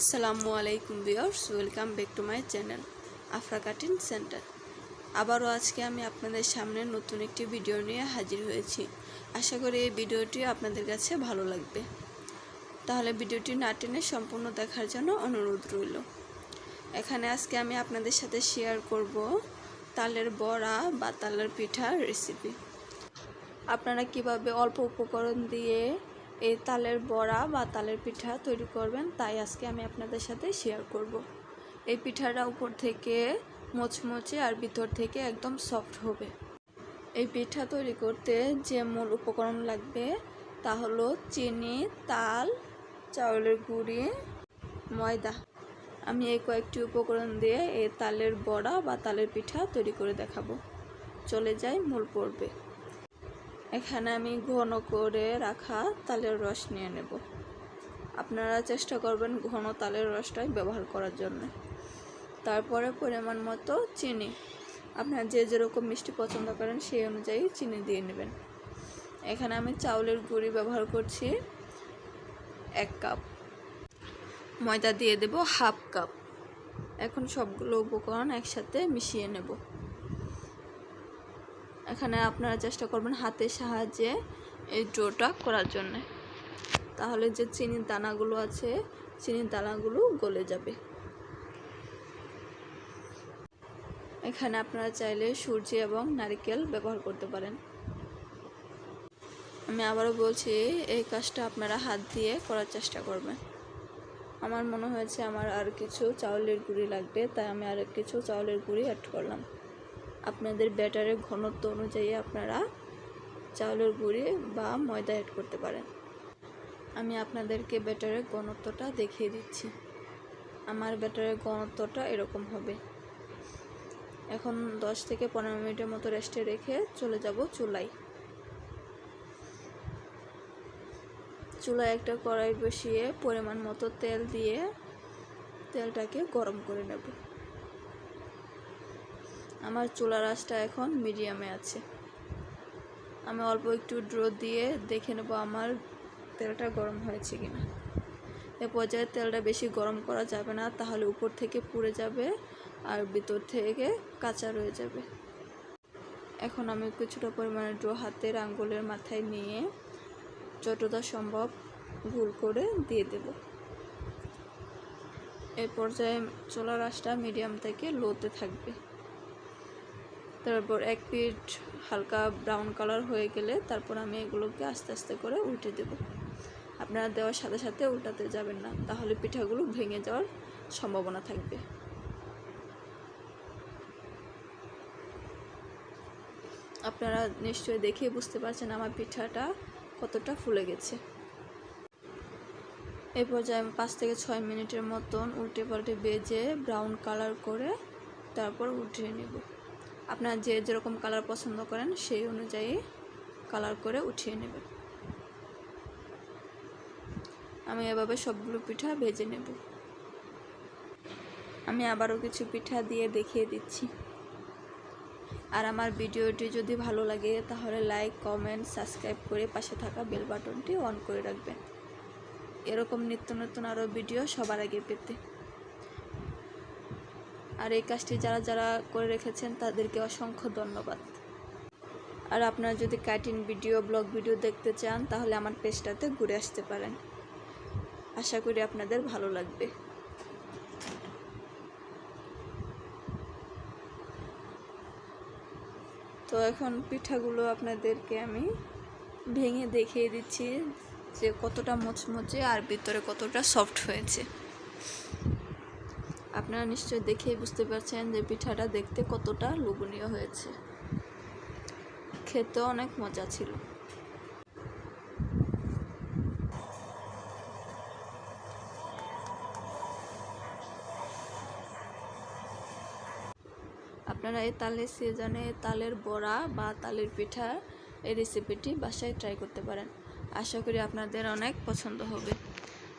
আসসালামু আলাইকুম viewers, welcome back to my channel Afra cutting centre. আবারও আজকে আমি আপনাদের সামনে নতুন একটি ভিডিও নিয়ে হাজির হয়েছি। আশা করি এই ভিডিওটি আপনাদের কাছে ভালো লাগবে। তাহলে ভিডিওটি না টেনে সম্পূর্ণ দেখার জন্য অনুরোধ রইল। এখানে আজকে আমি আপনাদের সাথে শেয়ার করব তালের বড়া বা তালের পিঠার রেসিপি আপনারা কীভাবে অল্প উপকরণ দিয়ে এই তালের বড়া বা তালের পিঠা তৈরি করবেন, তাই আজকে আমি আপনাদের সাথে শেয়ার করব। এই পিঠাটা উপর থেকে মোচমোচে আর ভিতর থেকে একদম সফট হবে। এই পিঠা তৈরি করতে যে মূল উপকরণ লাগবে তা হলো চিনি, তাল, চাউলের গুঁড়ি, ময়দা। আমি এই কয়েকটি উপকরণ দিয়ে এই তালের বড়া বা তালের পিঠা তৈরি করে দেখাবো। চলে যাই মূল পর্বে। এখানে আমি ঘন করে রাখা তালের রস নিয়ে নেব। আপনারা চেষ্টা করবেন ঘন তালের রসটাই ব্যবহার করার জন্য। তারপরে পরিমাণ মতো চিনি। আপনারা যে যেরকম মিষ্টি পছন্দ করেন সেই অনুযায়ী চিনি দিয়ে নেবেন। এখানে আমি চাউলের গুঁড়ি ব্যবহার করছি এক কাপ। ময়দা দিয়ে দেব হাফ কাপ। এখন সবগুলো উপকরণ একসাথে মিশিয়ে নেব। এখানে আপনারা চেষ্টা করবেন হাতের সাহায্যে এই ডোটা করার জন্য। তাহলে যে চিনির দানাগুলো আছে, চিনির দানাগুলো গলে যাবে। এখানে আপনারা চাইলে সূর্য এবং নারিকেল ব্যবহার করতে পারেন। আমি আবারও বলছি, এই কাজটা আপনারা হাত দিয়ে করার চেষ্টা করবেন। আমার মনে হয়েছে আমার আর কিছু চাউলের গুঁড়ি লাগবে, তাই আমি আর কিছু চাউলের গুঁড়ি অ্যাড করলাম। আপনাদের ব্যাটারের ঘনত্ব অনুযায়ী আপনারা চাউলের গুঁড়ি বা ময়দা অ্যাড করতে পারেন। আমি আপনাদেরকে ব্যাটারের ঘনত্বটা দেখিয়ে দিচ্ছি। আমার ব্যাটারের ঘনত্বটা এরকম হবে। এখন দশ থেকে পনেরো মিনিটের মতো রেস্টে রেখে চলে যাব চুলায়। চুলায় একটা কড়াই বসিয়ে পরিমাণ মতো তেল দিয়ে তেলটাকে গরম করে নেব। আমার চুলার আঁচটা এখন মিডিয়ামে আছে। আমি অল্প একটু ড্রো দিয়ে দেখে নেব আমার তেলটা গরম হয়েছে কিনা। এ পর্যায়ে তেলটা বেশি গরম করা যাবে না, তাহলে উপর থেকে পুড়ে যাবে আর ভিতর থেকে কাঁচা রয়ে যাবে। এখন আমি কিছুটা পরিমাণে ড্রো হাতের আঙ্গুলের মাথায় নিয়ে যতটা সম্ভব ভুল করে দিয়ে দেব। এই পর্যায়ে চুলার আঁচটা মিডিয়াম থেকে লোতে থাকবে। তারপর এক পিঠ হালকা ব্রাউন কালার হয়ে গেলে তারপর আমি এগুলোকে আস্তে আস্তে করে উল্টে দেব। আপনারা দেওয়ার সাথে সাথে উল্টাতে যাবেন না, তাহলে পিঠাগুলো ভেঙে যাওয়ার সম্ভাবনা থাকবে। আপনারা নিশ্চয়ই দেখে বুঝতে পারছেন আমার পিঠাটা কতটা ফুলে গেছে। এই পর্যায়ে আমি পাঁচ থেকে ছয় মিনিটের মতন উল্টে পাল্টে বেজে ব্রাউন কালার করে তারপর উঠিয়ে নেব। আপনারা যে যেরকম কালার পছন্দ করেন, সেই অনুযায়ী কালার করে উঠিয়ে নেবেন। আমি এভাবে সবগুলো পিঠা ভেজে নেব। আমি আবারও কিছু পিঠা দিয়ে দেখিয়ে দিচ্ছি। আর আমার ভিডিওটি যদি ভালো লাগে, তাহলে লাইক কমেন্ট সাবস্ক্রাইব করে পাশে থাকা বেল বাটনটি অন করে রাখবেন। এরকম নিত্য নতুন আরও ভিডিও সবার আগে পেতে। আর এই কাজটি যারা যারা করে রেখেছেন তাদেরকে অসংখ্য ধন্যবাদ। আর আপনারা যদি কাটিং ভিডিও, ব্লগ ভিডিও দেখতে চান, তাহলে আমার পেজটাতে ঘুরে আসতে পারেন। আশা করি আপনাদের ভালো লাগবে। তো এখন পিঠাগুলো আপনাদেরকে আমি ভেঙে দেখিয়ে দিচ্ছি যে কতটা মুচমুচে আর ভিতরে কতটা সফট হয়েছে। আপনারা নিশ্চয়ই দেখেই বুঝতে পারছেন যে পিঠাটা দেখতে কতটা লোভনীয় হয়েছে। খেতেও অনেক মজা ছিল। আপনারা এই তালের সিজনে তালের বড়া বা তালের পিঠা এই রেসিপিটি বাসায় ট্রাই করতে পারেন। আশা করি আপনাদের অনেক পছন্দ হবে।